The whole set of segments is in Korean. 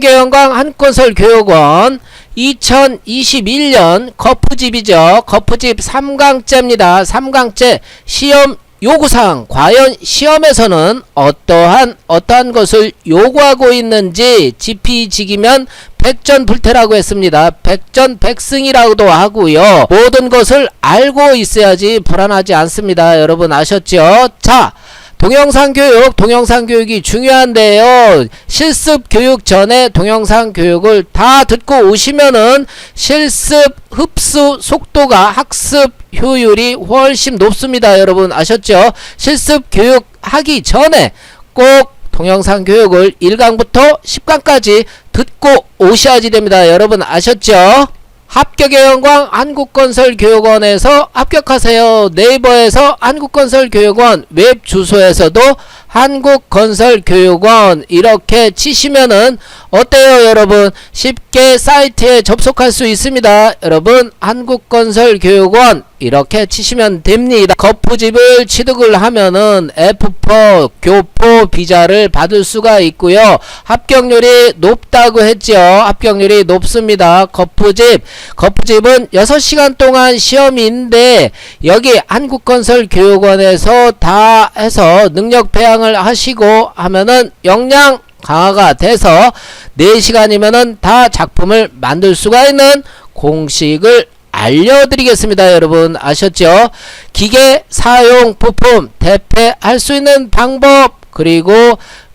영광 한건설 교육원 2021년 거푸집이죠. 거푸집 3강째입니다. 3강째 시험 요구사항 과연 시험에서는 어떠한 어떠한 것을 요구하고 있는지 지피지기면 백전불태라고 했습니다. 백전백승이라고도 하고요. 모든 것을 알고 있어야지 불안하지 않습니다. 여러분 아셨죠? 자, 동영상 교육, 동영상 교육이 중요한데요. 실습 교육 전에 동영상 교육을 다 듣고 오시면은 실습 흡수 속도가 학습 효율이 훨씬 높습니다. 여러분 아셨죠? 실습 교육 하기 전에 꼭 동영상 교육을 1강부터 10강까지 듣고 오셔야지 됩니다. 여러분 아셨죠? 합격의 영광 한국건설교육원에서 합격하세요. 네이버에서 한국건설교육원 웹 주소에서도 한국건설교육원 이렇게 치시면은 어때요 여러분 쉽게 사이트에 접속할 수 있습니다 여러분 한국건설교육원 이렇게 치시면 됩니다. 거푸집을 취득을 하면은 F4 교포 비자를 받을 수가 있고요. 합격률이 높다고 했죠 합격률이 높습니다. 거푸집. 거푸집은 6시간 동안 시험인데 여기 한국건설 교육원에서 다 해서 능력 배양을 하시고 하면은 역량 강화가 돼서 4시간이면은 다 작품을 만들 수가 있는 공식을 알려드리겠습니다. 여러분 아셨죠? 기계 사용 부품 대패할 수 있는 방법 그리고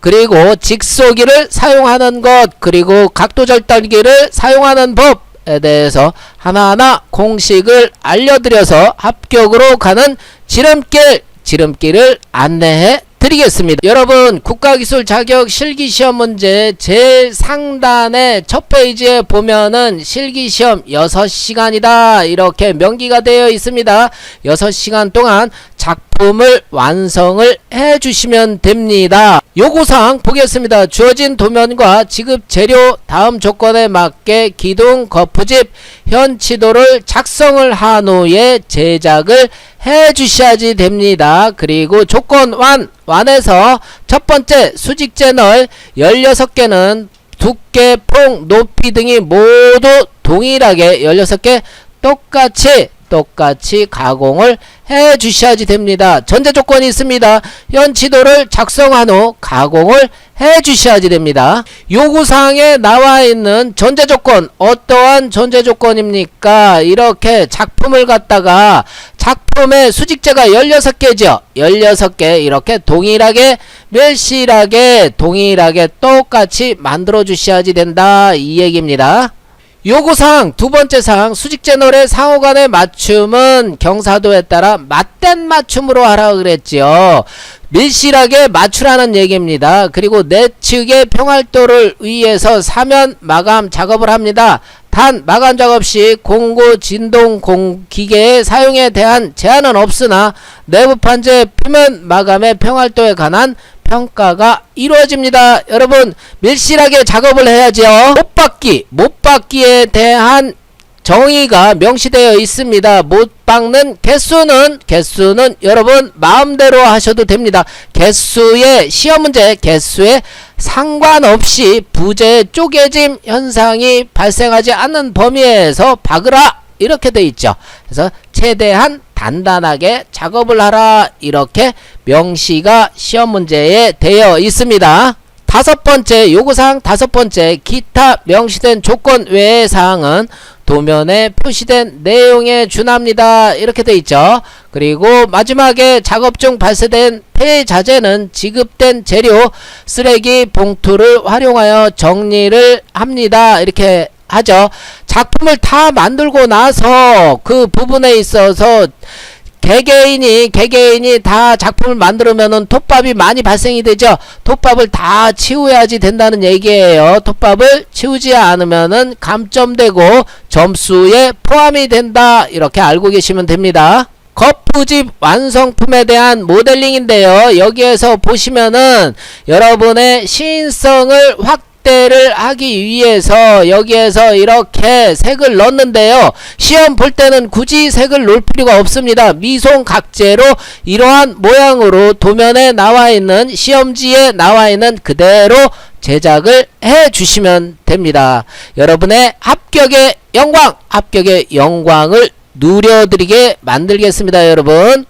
그리고 직소기를 사용하는 것 그리고 각도 절단기를 사용하는 법에 대해서 하나하나 공식을 알려드려서 합격으로 가는 지름길 지름길을 안내해 드리겠습니다. 여러분 국가기술 자격 실기시험 문제 제일 상단의 첫 페이지에 보면은 실기시험 6시간이다 이렇게 명기가 되어 있습니다. 6시간 동안 작품을 완성을 해 주시면 됩니다. 요구사항 보겠습니다. 주어진 도면과 지급 재료 다음 조건에 맞게 기둥 거푸집 현치도를 작성을 한 후에 제작을 해 주셔야지 됩니다. 그리고 조건 완 완에서 첫 번째 수직 채널 16개는 두께, 폭, 높이 등이 모두 동일하게 16개 똑같이 똑같이 가공을 해 주셔야지 됩니다. 전제 조건이 있습니다. 현치도를 작성한 후 가공을 해 주셔야지 됩니다. 요구사항에 나와 있는 전제 조건 어떠한 전제 조건입니까? 이렇게 작품을 갖다가 작품의 수직재가 16개죠. 16개 이렇게 동일하게 멸실하게 동일하게 똑같이 만들어 주셔야지 된다 이 얘기입니다. 요구사항 두 번째 사항 수직 채널의 상호간의 맞춤은 경사도에 따라 맞댄 맞춤으로 하라 그랬지요. 밀실하게 맞추라는 얘기입니다. 그리고 내측의 평활도를 위해서 사면 마감 작업을 합니다. 단 마감 작업 시 공고 진동 공 기계의 사용에 대한 제한은 없으나 내부 판재 표면 마감의 평활도에 관한 평가가 이루어집니다. 여러분 밀실하게 작업을 해야죠. 못 받기, 못 받기에 대한 정의가 명시되어 있습니다. 못 박는 개수는 개수는 여러분 마음대로 하셔도 됩니다. 개수의 시험 문제 개수에 상관없이 부재 쪼개짐 현상이 발생하지 않는 범위에서 박으라 이렇게 돼 있죠. 그래서 최대한 단단하게 작업을 하라 이렇게 명시가 시험 문제에 되어 있습니다. 다섯 번째 요구사항 다섯 번째 기타 명시된 조건 외의 사항은 도면에 표시된 내용에 준합니다. 이렇게 돼 있죠. 그리고 마지막에 작업 중 발생된 폐자재는 지급된 재료 쓰레기 봉투를 활용하여 정리를 합니다. 이렇게 하죠. 작품을 다 만들고 나서 그 부분에 있어서 개개인이 개개인이 다 작품을 만들면은 톱밥이 많이 발생이 되죠. 톱밥을 다 치워야지 된다는 얘기예요. 톱밥을 치우지 않으면은 감점되고 점수에 포함이 된다. 이렇게 알고 계시면 됩니다. 거푸집 완성품에 대한 모델링인데요. 여기에서 보시면은 여러분의 시인성을 확 확대를 하기 위해서 여기에서 이렇게 색을 넣는데요. 시험 볼 때는 굳이 색을 놓을 필요가 없습니다. 미송각제로 이러한 모양으로 도면에 나와 있는 시험지에 나와 있는 그대로 제작을 해 주시면 됩니다. 여러분의 합격의 영광, 합격의 영광을 누려드리게 만들겠습니다, 여러분.